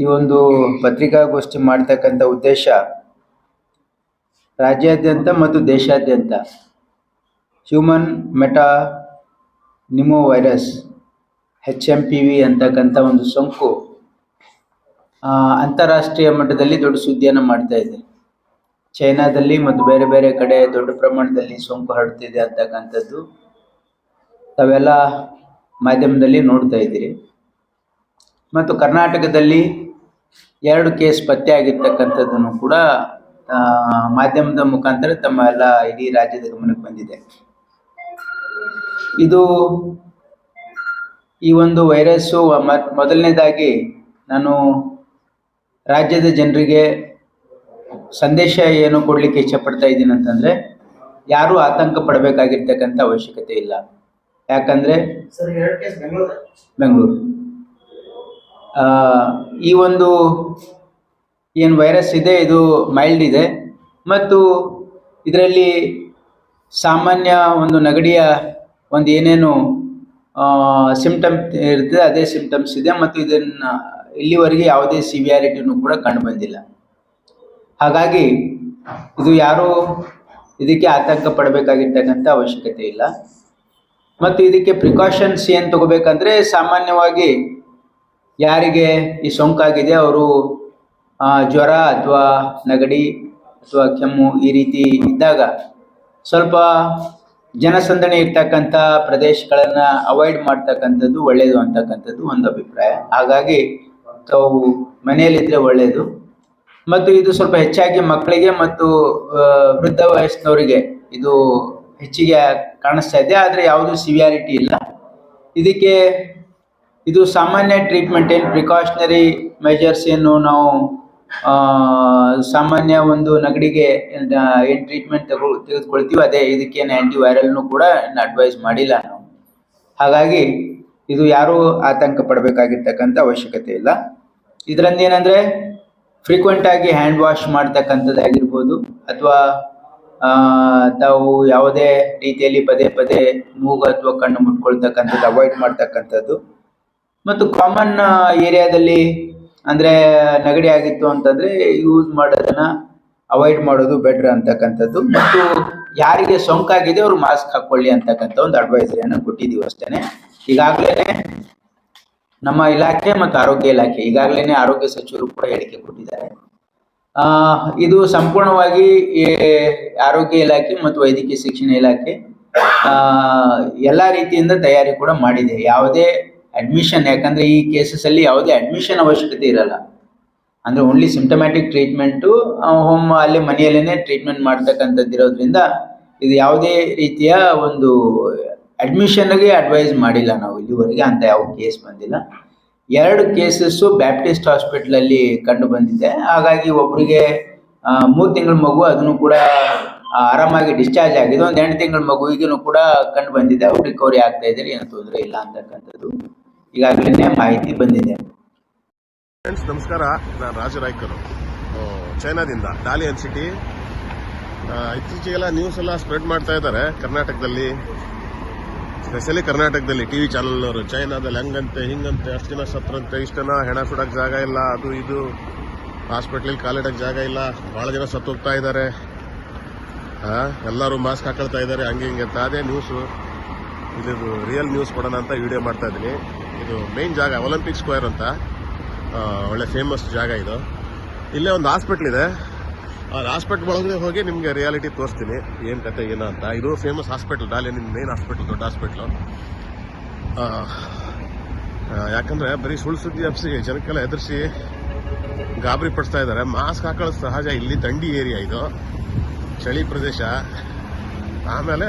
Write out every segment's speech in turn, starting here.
ಈ ಒಂದು ಪತ್ರಿಕಾಗೋಷ್ಠಿ ಮಾಡ್ತಕ್ಕಂಥ ಉದ್ದೇಶ ರಾಜ್ಯಾದ್ಯಂತ ಮತ್ತು ದೇಶಾದ್ಯಂತ. Human metapneumovirus H M P V ಅಂತಕ್ಕಂಥ ಒಂದು ಸೋಂಕು ಅಂತಾರಾಷ್ಟ್ರೀಯ ಮಟ್ಟದಲ್ಲಿ ದೊಡ್ಡ ಸುದ್ದಿಯನ್ನು ಮಾಡ್ತಾ ಇದೆ. ಚೈನಾದಲ್ಲಿ ಮತ್ತು ಬೇರೆ ಬೇರೆ ಕಡೆ ದೊಡ್ಡ ಪ್ರಮಾಣದಲ್ಲಿ ಸೋಂಕು ಹರಡ್ತಿದೆ ಅಂತಕ್ಕಂಥದ್ದು ತಾವೆಲ್ಲ ಮಾಧ್ಯಮದಲ್ಲಿ ನೋಡ್ತಾ ಇದ್ದೀರಿ. ಮತ್ತು ಕರ್ನಾಟಕದಲ್ಲಿ ಎರಡು ಕೇಸ್ ಪತ್ತೆ ಆಗಿರ್ತಕ್ಕಂಥದ್ದನ್ನು ಕೂಡ ಮಾಧ್ಯಮದ ಮುಖಾಂತರ ತಮ್ಮ ಎಲ್ಲ ಇಡೀ ರಾಜ್ಯದ ಗಮನಕ್ಕೆ ಬಂದಿದೆ. ಇದು ಈ ಒಂದು ವೈರಸ್ಸು ಮ- ಮೊದಲನೇದಾಗಿ ನಾನು ರಾಜ್ಯದ ಜನರಿಗೆ ಸಂದೇಶ ಏನು ಕೊಡಲಿಕ್ಕೆ ಇಷ್ಟಪಡ್ತಾ ಇದ್ದೀನಿ ಅಂತಂದ್ರೆ ಯಾರು ಆತಂಕ ಪಡಬೇಕಾಗಿರ್ತಕ್ಕಂಥ ಅವಶ್ಯಕತೆ ಇಲ್ಲ. ಯಾಕಂದ್ರೆ ಬೆಂಗಳೂರು. ಈ ಒಂದು ಏನು ವೈರಸ್ ಇದೆ, ಇದು ಮೈಲ್ಡ್ ಇದೆ. ಮತ್ತು ಇದರಲ್ಲಿ ಸಾಮಾನ್ಯ ಒಂದು ನೆಗಡಿಯ ಒಂದು ಏನೇನು ಸಿಂಪ್ಟಮ್ ಇರ್ತದೆ, ಅದೇ ಸಿಂಪ್ಟಮ್ಸ್ ಇದೆ. ಮತ್ತು ಇದನ್ನು ಇಲ್ಲಿವರೆಗೆ ಯಾವುದೇ ಸಿವಿಯಾರಿಟಿನೂ ಕೂಡ ಕಂಡು ಬಂದಿಲ್ಲ. ಹಾಗಾಗಿ ಇದು ಯಾರೂ ಇದಕ್ಕೆ ಆತಂಕ ಪಡಬೇಕಾಗಿರ್ತಕ್ಕಂಥ ಅವಶ್ಯಕತೆ ಇಲ್ಲ. ಮತ್ತು ಇದಕ್ಕೆ ಪ್ರಿಕಾಷನ್ಸ್ ಏನು ತಗೋಬೇಕಂದ್ರೆ ಸಾಮಾನ್ಯವಾಗಿ ಯಾರಿಗೆ ಈ ಸೋಂಕಾಗಿದೆ? ಅವರು ಜ್ವರ ಅಥವಾ ನೆಗಡಿ ಅಥವಾ ಕೆಮ್ಮು ಈ ರೀತಿ ಇದ್ದಾಗ ಸ್ವಲ್ಪ ಜನಸಂದಣಿ ಇರ್ತಕ್ಕಂಥ ಪ್ರದೇಶಗಳನ್ನು ಅವಾಯ್ಡ್ ಮಾಡ್ತಕ್ಕಂಥದ್ದು ಒಳ್ಳೆಯದು ಅಂತಕ್ಕಂಥದ್ದು ಒಂದು ಅಭಿಪ್ರಾಯ. ಹಾಗಾಗಿ ತಾವು ಮನೆಯಲ್ಲಿದ್ದರೆ ಒಳ್ಳೆಯದು ಮತ್ತು ಇದು ಸ್ವಲ್ಪ ಹೆಚ್ಚಾಗಿ ಮಕ್ಕಳಿಗೆ ಮತ್ತು ವೃದ್ಧ ವಯಸ್ಸಿನವರಿಗೆ ಇದು ಹೆಚ್ಚಿಗೆ ಕಾಣಿಸ್ತಾ ಇದೆ. ಆದರೆ ಯಾವುದೂ ಸಿವಿಯಾರಿಟಿ ಇಲ್ಲ. ಇದಕ್ಕೆ ಇದು ಸಾಮಾನ್ಯ ಟ್ರೀಟ್ಮೆಂಟ್ ಏನು ಪ್ರಿಕಾಷನರಿ ಮೆಜರ್ಸ್ ಏನು ನಾವು ಸಾಮಾನ್ಯ ಒಂದು ನೆಗಡಿಗೆ ಏನು ಟ್ರೀಟ್ಮೆಂಟ್ ತಗೊ, ತೆಗೆದುಕೊಳ್ತೀವಿ ಅದೇ ಇದಕ್ಕೇನು ಆ್ಯಂಟಿ ವೈರಲ್ನು ಕೂಡ ಅಡ್ವೈಸ್ ಮಾಡಿಲ್ಲ ನಾವು. ಹಾಗಾಗಿ ಇದು ಯಾರೂ ಆತಂಕ ಪಡಬೇಕಾಗಿರ್ತಕ್ಕಂಥ ಅವಶ್ಯಕತೆ ಇಲ್ಲ. ಇದರಿಂದ ಏನಂದರೆ ಫ್ರೀಕ್ವೆಂಟ್ ಆಗಿ ಹ್ಯಾಂಡ್ ವಾಶ್ ಮಾಡ್ತಕ್ಕಂಥದ್ದಾಗಿರ್ಬೋದು ಅಥವಾ ತಾವು ಯಾವುದೇ ರೀತಿಯಲ್ಲಿ ಪದೇ ಪದೇ ಮೂಗು ಅಥವಾ ಕಣ್ಣು ಮುಟ್ಕೊಳ್ತಕ್ಕಂಥದ್ದು ಅವಾಯ್ಡ್ ಮಾಡ್ತಕ್ಕಂಥದ್ದು. ಮತ್ತು ಕಾಮನ್ ಏರಿಯಾದಲ್ಲಿ ಅಂದ್ರೆ ನೆಗಡಿ ಆಗಿತ್ತು ಅಂತಂದ್ರೆ ಯೂಸ್ ಮಾಡೋದನ್ನ ಅವಾಯ್ಡ್ ಮಾಡೋದು ಬೆಟರ್ ಅಂತಕ್ಕಂಥದ್ದು. ಮತ್ತು ಯಾರಿಗೆ ಸೋಂಕಾಗಿದೆ ಅವ್ರು ಮಾಸ್ಕ್ ಹಾಕೊಳ್ಳಿ ಅಂತಕ್ಕಂಥ ಒಂದು ಅಡ್ವೈಸರಿಯನ್ನು ಕೊಟ್ಟಿದ್ದೀವಿ ಅಷ್ಟೇ ಈಗಾಗಲೇ ನಮ್ಮ ಇಲಾಖೆ ಮತ್ತು ಆರೋಗ್ಯ ಇಲಾಖೆ ಈಗಾಗಲೇ ಆರೋಗ್ಯ ಸಚಿವರು ಕೂಡ ಹೇಳಿಕೆ ಕೊಟ್ಟಿದ್ದಾರೆ. ಆ, ಇದು ಸಂಪೂರ್ಣವಾಗಿ ಆರೋಗ್ಯ ಇಲಾಖೆ ಮತ್ತು ವೈದ್ಯಕೀಯ ಶಿಕ್ಷಣ ಇಲಾಖೆ ಆ, ಎಲ್ಲ ರೀತಿಯಿಂದ ತಯಾರಿ ಕೂಡ ಮಾಡಿದೆ. ಯಾವುದೇ ಅಡ್ಮಿಷನ್ ಯಾಕಂದ್ರೆ ಈ ಕೇಸಸ್ ಅಲ್ಲಿ ಯಾವುದೇ ಅಡ್ಮಿಷನ್ ಅವಶ್ಯಕತೆ ಇರಲ್ಲ. ಅಂದ್ರೆ ಓನ್ಲಿ ಸಿಂಟಮ್ಯಾಟಿಕ್ ಟ್ರೀಟ್ಮೆಂಟು ಹೋಮ್ ಅಲ್ಲಿ ಮನೆಯಲ್ಲೇನೆ ಟ್ರೀಟ್ಮೆಂಟ್ ಮಾಡ್ತಕ್ಕಂಥದ್ದು ಇರೋದ್ರಿಂದ ಇದು ಯಾವುದೇ ರೀತಿಯ ಒಂದು ಅಡ್ಮಿಷನ್ಗೆ ಅಡ್ವೈಸ್ ಮಾಡಿಲ್ಲ ನಾವು ಇಲ್ಲಿವರೆಗೆ ಅಂತ ಯಾವ ಕೇಸ್ ಬಂದಿಲ್ಲ. ಎರಡು ಕೇಸಸ್ಸು ಬ್ಯಾಪ್ಟಿಸ್ಟ್ ಹಾಸ್ಪಿಟ್ಲಲ್ಲಿ ಕಂಡು ಬಂದಿದೆ. ಹಾಗಾಗಿ ಒಬ್ಬರಿಗೆ ಮೂರು ತಿಂಗಳ ಮಗು ಅದನ್ನು ಕೂಡ ಆರಾಮಾಗಿ ಡಿಸ್ಚಾರ್ಜ್ ಆಗಿದೆ. ಒಂದು ಎಂಟು ತಿಂಗಳ ಮಗುವಿಗೂ ಕೂಡ ಕಂಡು ಬಂದಿದೆ. ಅವ್ರು ರಿಕವರಿ ಆಗ್ತಾ ಇದ್ದಾರೆ. ಏನು ತೊಂದರೆ ಇಲ್ಲ ಅಂತಕ್ಕಂಥದ್ದು. ಈಗಾಗಲೇ ಮಾಹಿತಿ ಬಂದಿದೆ. ಫ್ರೆಂಡ್ಸ್ ನಮಸ್ಕಾರ. ನಾನು ರಾಜು ರಾಯ್ಕರು ಆ, ಚೈನಾದಿಂದ ಡಾಲಿಯನ್ ಸಿಟಿ ಇತ್ತೀಚೆಗೆಲ್ಲ ನ್ಯೂಸ್ ಎಲ್ಲ ಸ್ಪ್ರೆಡ್ ಮಾಡ್ತಾ ಇದ್ದಾರೆ ಕರ್ನಾಟಕದಲ್ಲಿ. ಸ್ಪೆಷಲಿ ಕರ್ನಾಟಕದಲ್ಲಿ ಟಿ ವಿ ಚಾನಲ್ನವರು ಚೈನಾದಲ್ಲಿ ಹಂಗಂತೆ ಹಿಂಗಂತೆ ಅಷ್ಟು ಜನ ಸತ್ತರಂತೆ ಇಷ್ಟು ಜನ ಹೆಣ ಸುಡಕ್ಕೆ ಜಾಗ ಇಲ್ಲ ಅದು ಇದು. ಹಾಸ್ಪಿಟ್ಲಿಗೆ ಕಾಲಿಡಕ್ಕೆ ಜಾಗ ಇಲ್ಲ ಭಾಳ ಜನ ಸತ್ತೋಗ್ತಾ ಇದ್ದಾರೆ. ಎಲ್ಲರೂ ಮಾಸ್ಕ್ ಹಾಕೊಳ್ತಾ ಇದ್ದಾರೆ ಹಂಗೆ ಹಿಂಗೆ ಅಂತ. ಅದೇ ನ್ಯೂಸು ಇದು ರಿಯಲ್ ನ್ಯೂಸ್ ಕೊಡೋಣ ಅಂತ ವಿಡಿಯೋ ಮಾಡ್ತಾ ಇದ್ದೀನಿ. ಇದು ಮೇನ್ ಜಾಗ ಒಲಿಂಪಿಕ್ ಸ್ಕ್ವೇರ್ ಅಂತ ಒಳ್ಳೆ ಫೇಮಸ್ ಜಾಗ ಇದು. ಇಲ್ಲೇ ಒಂದು ಹಾಸ್ಪಿಟ್ಲ್ ಇದೆ. ಆ ಹಾಸ್ಪಿಟ್ಲ್ ಒಳಗಡೆ ಹೋಗಿ ನಿಮಗೆ ರಿಯಾಲಿಟಿ ತೋರಿಸ್ತೀನಿ. ಏನು ಕತೆ, ಏನು ಅಂತ. ಇದು ಫೇಮಸ್ ಹಾಸ್ಪಿಟ್ಲ್ ನಿಮ್ಮ ಮೇನ್ ಹಾಸ್ಪಿಟ್ಲ್ ದೊಡ್ಡ ಹಾಸ್ಪಿಟ್ಲು ಯಾಕಂದ್ರೆ ಬರೀ ಸುಳ್ಳು ಸುದ್ದಿ ಹಬ್ಸಿ ಜನಕ್ಕೆಲ್ಲ ಎದುರಿಸಿ ಗಾಬರಿ ಪಡಿಸ್ತಾ ಇದ್ದಾರೆ ಮಾಸ್ಕ್ ಹಾಕೊಳ್ಳೋದು ಸಹಜ. ಇಲ್ಲಿ ದಂಡಿ ಏರಿಯಾ ಇದು. ಚಳಿ ಪ್ರದೇಶ. ಆಮೇಲೆ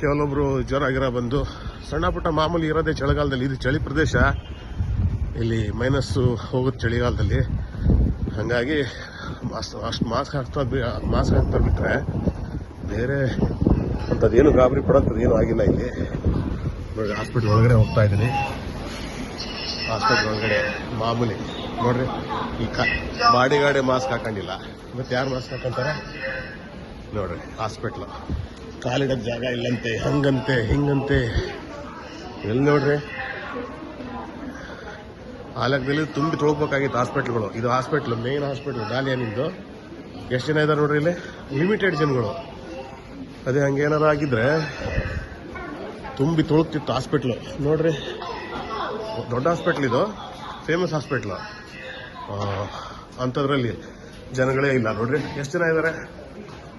ಕೆಲವೊಬ್ರು ಜ್ವರ ಗಿರ ಬಂದು ಸಣ್ಣ ಪುಟ್ಟ ಮಾಮೂಲಿ ಇರೋದೇ ಚಳಿಗಾಲದಲ್ಲಿ. ಇದು ಚಳಿ ಪ್ರದೇಶ. ಇಲ್ಲಿ ಮೈನಸ್ಸು ಹೋಗುತ್ತೆ ಚಳಿಗಾಲದಲ್ಲಿ. ಹಾಗಾಗಿ ಮಾಸ್, ಅಷ್ಟು ಮಾಸ್ಕ್ ಹಾಕ್ತಾ ಮಾಸ್ಕ್ ಹಾಕ್ತಾ ಬಿಟ್ರೆ ಬೇರೆ ಅಂಥದ್ದೇನು ಗಾಬರಿ ಪಡೋಂಥದ್ದು ಏನೂ ಆಗಿಲ್ಲ ಇಲ್ಲಿ. ನೋಡಿ ಹಾಸ್ಪಿಟ್ಲ್ ಒಳಗಡೆ ಹೋಗ್ತಾ ಇದ್ದೀನಿ. ಹಾಸ್ಪಿಟ್ಲ್ ಒಳಗಡೆ ಮಾಮೂಲಿ ನೋಡ್ರಿ, ಈ ಕ, ಬಾಡಿಗಾಡೆ ಮಾಸ್ಕ್ ಹಾಕೊಂಡಿಲ್ಲ. ಮತ್ತೆ ಯಾರು ಮಾಸ್ಕ್ ಹಾಕೊಂತಾರೆ? ನೋಡ್ರಿ ಹಾಸ್ಪಿಟ್ಲು ಕಾಲಿಡೋಕೆ ಜಾಗ ಇಲ್ಲಂತೆ. ಹಂಗಂತೆ, ಹಿಂಗಂತೆ. ಎಲ್ಲಿ ನೋಡ್ರಿ? ಆ ಲೆಕ್ಕದಲ್ಲಿ ತುಂಬಿ ತೊಳ್ಬೇಕಾಗಿತ್ತು ಹಾಸ್ಪಿಟ್ಲ್ಗಳು. ಇದು ಹಾಸ್ಪಿಟ್ಲ್ ಮೇನ್ ಹಾಸ್ಪಿಟ್ಲ್ ಡಾಲಿಯನಿಂದು ಎಷ್ಟು ಜನ ಇದ್ದಾರೆ ನೋಡ್ರಿ ಇಲ್ಲಿ? ಲಿಮಿಟೆಡ್ ಜನಗಳು. ಅದೇ ಹಂಗೇನಾರ ಆಗಿದ್ರೆ ತುಂಬಿ ತೊಳಗ್ತಿತ್ತು ಹಾಸ್ಪಿಟ್ಲು. ನೋಡ್ರಿ. ದೊಡ್ಡ ಹಾಸ್ಪಿಟ್ಲ್ ಇದು. Famous hospital. ಅಂಥದ್ರಲ್ಲಿ ಜನಗಳೇ ಇಲ್ಲ. ನೋಡ್ರಿ, ಎಷ್ಟು ಜನ ಇದ್ದಾರೆ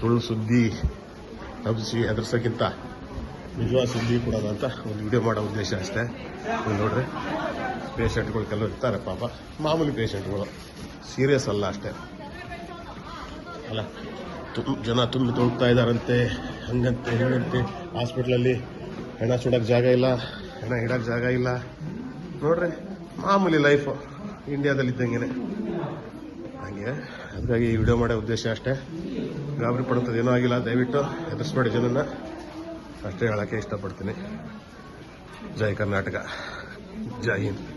ಸುಳ್ಳು ಸುದ್ದಿ ಹಬ್ಬಿಸಿ ಹೆದರ್ಸೋಕ್ಕಿಂತ ನಿಜವಾದ ಸುದ್ದಿ ಕೊಡೋದಂತ ಅಂತ ಒಂದು ವಿಡಿಯೋ ಮಾಡೋ ಉದ್ದೇಶ ಅಷ್ಟೇ. ನೀವು ನೋಡ್ರಿ ಪೇಷಂಟ್ಗಳು ಕೆಲವು ಇರ್ತಾರೆ ಪಾಪ. ಮಾಮೂಲಿ ಪೇಷಂಟ್ಗಳು ಸೀರಿಯಸ್ ಅಲ್ಲ ಅಷ್ಟೇ. ಅಲ್ಲ ತುಂಬ ಜನ ತುಂಬಿ ತೊಳ್ತಾ ಇದ್ದಾರಂತೆ, ಹಂಗಂತೆ, ಹಿಂಗಂತೆ. ಹಾಸ್ಪಿಟ್ಲಲ್ಲಿ ಹೆಣ ಸುಡೋಕೆ ಜಾಗ ಇಲ್ಲ, ಹೆಣ ಇಡೋಕ್ಕೆ ಜಾಗ ಇಲ್ಲ. ನೋಡ್ರಿ, ಮಾಮೂಲಿ ಲೈಫು ಇಂಡಿಯಾದಲ್ಲಿ ಇದ್ದಂಗೆ ಹಂಗೆ ಈ ವಿಡಿಯೋ ಮಾಡೋ ಉದ್ದೇಶ ಅಷ್ಟೇ. ಗಾಬರಿ ಪಡುವಂಥದ್ದು ಏನೂ ಆಗಿಲ್ಲ. ದಯವಿಟ್ಟು ಹೆದರ್ಸ್ಬೇಡಿ ಜನನ ಅಷ್ಟೇ ಹೇಳೋಕ್ಕೆ ಇಷ್ಟಪಡ್ತೀನಿ. ಜೈ ಕರ್ನಾಟಕ. ಜೈ ಹಿಂದ್.